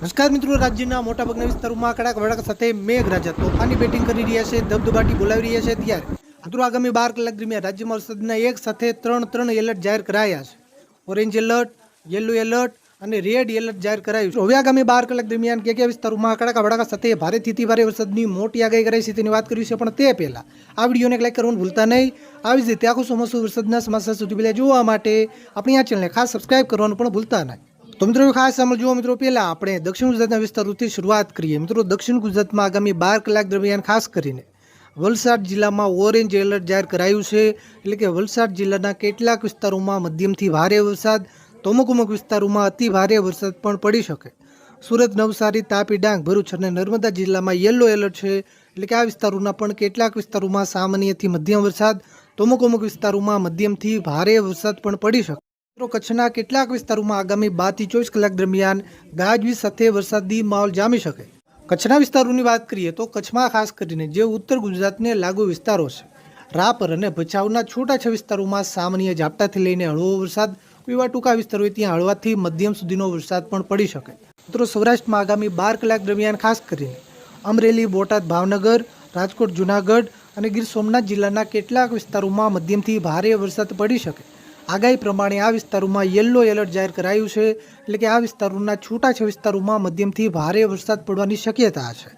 નમસ્કાર મિત્રો, રાજ્યના મોટાભાગના વિસ્તારોમાં કડાક વડાક સાથે મેઘરાજા તોફાની બેટિંગ કરી રહ્યા છે ધબધબાટી બોલાવી રહ્યા છે ત્યારે. મિત્રો, આગામી બાર કલાક દરમિયાન રાજ્યમાં વરસાદના એક સાથે ત્રણ ત્રણ એલર્ટ જાહેર કરાયા છે. ઓરેન્જ એલર્ટ, યલો એલર્ટ અને રેડ એલર્ટ જાહેર કરાયું છે. હવે આગામી બાર કલાક દરમિયાન કયા કયા વિસ્તારોમાં કડાકા વડાકા સાથે ભારેથી અતિ ભારે વરસાદની મોટી આગાહી કરાઈ છે તેની વાત કરી છે પણ તે પહેલાં. આ વિડીયોને લાઈક કરવાનું ભૂલતા નહીં. આવી જ રીતે આખું ચોમાસું વરસાદના સમાચાર સુધી પહેલાં જોવા માટે આપણી આ ચેનલને ખાસ સબસ્ક્રાઇબ કરવાનું પણ ભૂલતા નહીં. તો મિત્રો ખાસ સાંભળજો મિત્રો, પહેલા આપણે દક્ષિણ ગુજરાતના વિસ્તારોથી શરૂઆત કરીએ. મિત્રો, દક્ષિણ ગુજરાતમાં આગામી બાર કલાક દરમિયાન ખાસ કરીને વલસાડ જિલ્લામાં ઓરેન્જ એલર્ટ જાહેર કરાયું છે. એટલે કે વલસાડ જિલ્લાના કેટલાક વિસ્તારોમાં મધ્યમથી ભારે વરસાદ તો અમુક વિસ્તારોમાં અતિ ભારે વરસાદ પણ પડી શકે. સુરત, નવસારી, તાપી, ડાંગ, ભરૂચ અને નર્મદા જિલ્લામાં યલો એલર્ટ છે. એટલે કે આ વિસ્તારોના પણ કેટલાક વિસ્તારોમાં સામાન્યથી મધ્યમ વરસાદ તો અમુક અમુક વિસ્તારોમાં મધ્યમથી ભારે વરસાદ પણ પડી શકે. મિત્રો કચ્છના કેટલાક વિસ્તારોમાં આગામી બારથી ચોવીસ કલાક દરમિયાન ગાજવીજ સાથે વરસાદી માહોલ જામી શકે. કચ્છના વિસ્તારોની વાત કરીએ તો કચ્છમાં ખાસ કરીને જે ઉત્તર ગુજરાતને લાગુ વિસ્તારો છે, રાપર અને ભચાઉના છ વિસ્તારોમાં સામાન્ય ઝાપટાથી લઈને હળવો વરસાદ એવા ટૂંકા વિસ્તારો હોય ત્યાં હળવાથી મધ્યમ સુધીનો વરસાદ પણ પડી શકે. મિત્રો, સૌરાષ્ટ્રમાં આગામી બાર કલાક દરમિયાન ખાસ કરીને અમરેલી, બોટાદ, ભાવનગર, રાજકોટ, જુનાગઢ અને ગીર સોમનાથ જિલ્લાના કેટલાક વિસ્તારોમાં મધ્યમથી ભારે વરસાદ પડી શકે. આગાહી પ્રમાણે આ વિસ્તારોમાં યલો એલર્ટ જાહેર કરાયું છે, એટલે કે આ વિસ્તારોના છૂટાછા વિસ્તારોમાં મધ્યમથી ભારે વરસાદ પડવાની શક્યતા છે.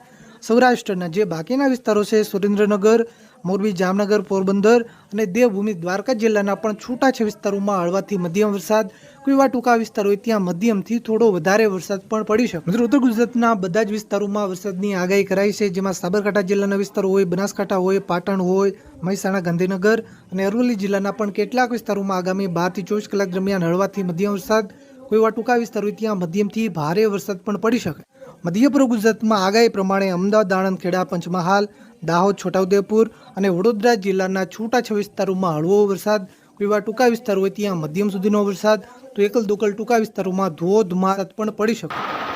સૌરાષ્ટ્રના જે બાકીના વિસ્તારો છે, સુરેન્દ્રનગર, મોરબી, જામનગર, પોરબંદર અને દેવભૂમિ દ્વારકા જિલ્લાના પણ છૂટાછે વિસ્તારોમાં હળવાથી મધ્યમ વરસાદ. કોઈ એવા ટૂંકા વિસ્તાર હોય ત્યાં મધ્યમથી થોડો વધારે વરસાદ પણ પડી શકે. મિત્રો, ઉત્તર ગુજરાતના બધા જ વિસ્તારોમાં વરસાદની આગાહી કરાઈ છે, જેમાં સાબરકાંઠા જિલ્લાના વિસ્તારો હોય, બનાસકાંઠા હોય, પાટણ હોય, મહેસાણા, ગાંધીનગર અને અરવલ્લી જિલ્લાના પણ કેટલાક વિસ્તારોમાં આગામી બારથી ચોવીસ કલાક દરમિયાન હળવાથી મધ્યમ વરસાદ. કોઈ એવા ટૂંકા વિસ્તાર હોય ત્યાં મધ્યમથી ભારે વરસાદ પણ પડી શકે. મધ્ય પૂર્વ ગુજરાતમાં આગાહી પ્રમાણે અમદાવાદ, આણંદ, ખેડા, પંચમહાલ, દાહોદ, છોટાઉદેપુર અને વડોદરા જિલ્લાના છૂટાછા વિસ્તારોમાં હળવો વરસાદ એવા ટૂંકા વિસ્તાર હોય ત્યાં મધ્યમ સુધીનો વરસાદ, તો એકલ દોકલ ટૂંકા વિસ્તારોમાં ધોધમાર વરસાદ પણ પડી શકે.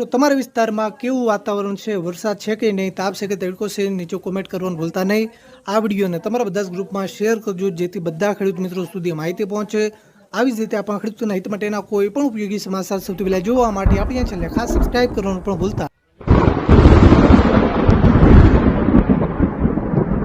મિત્રો, તમારા વિસ્તારમાં કેવું વાતાવરણ છે? વરસાદ છે કે નહીં? તાપ છે કે તડકો છે? નીચે કોમેન્ટ કરવાનું ભૂલતા નહીં. આ વિડીયોને તમારા બધા જ ગ્રુપમાં શેર કરજો, જેથી બધા ખેડૂત મિત્રો સુધી માહિતી પહોંચે. આવી જ રીતે આપણા ખેડૂતોના હિત માટેના કોઈ પણ ઉપયોગી સમાચાર સૌથી પહેલાં જોવા માટે આપણે ચેનલને ખાસ સબસ્ક્રાઇબ કરવાનું પણ ભૂલતા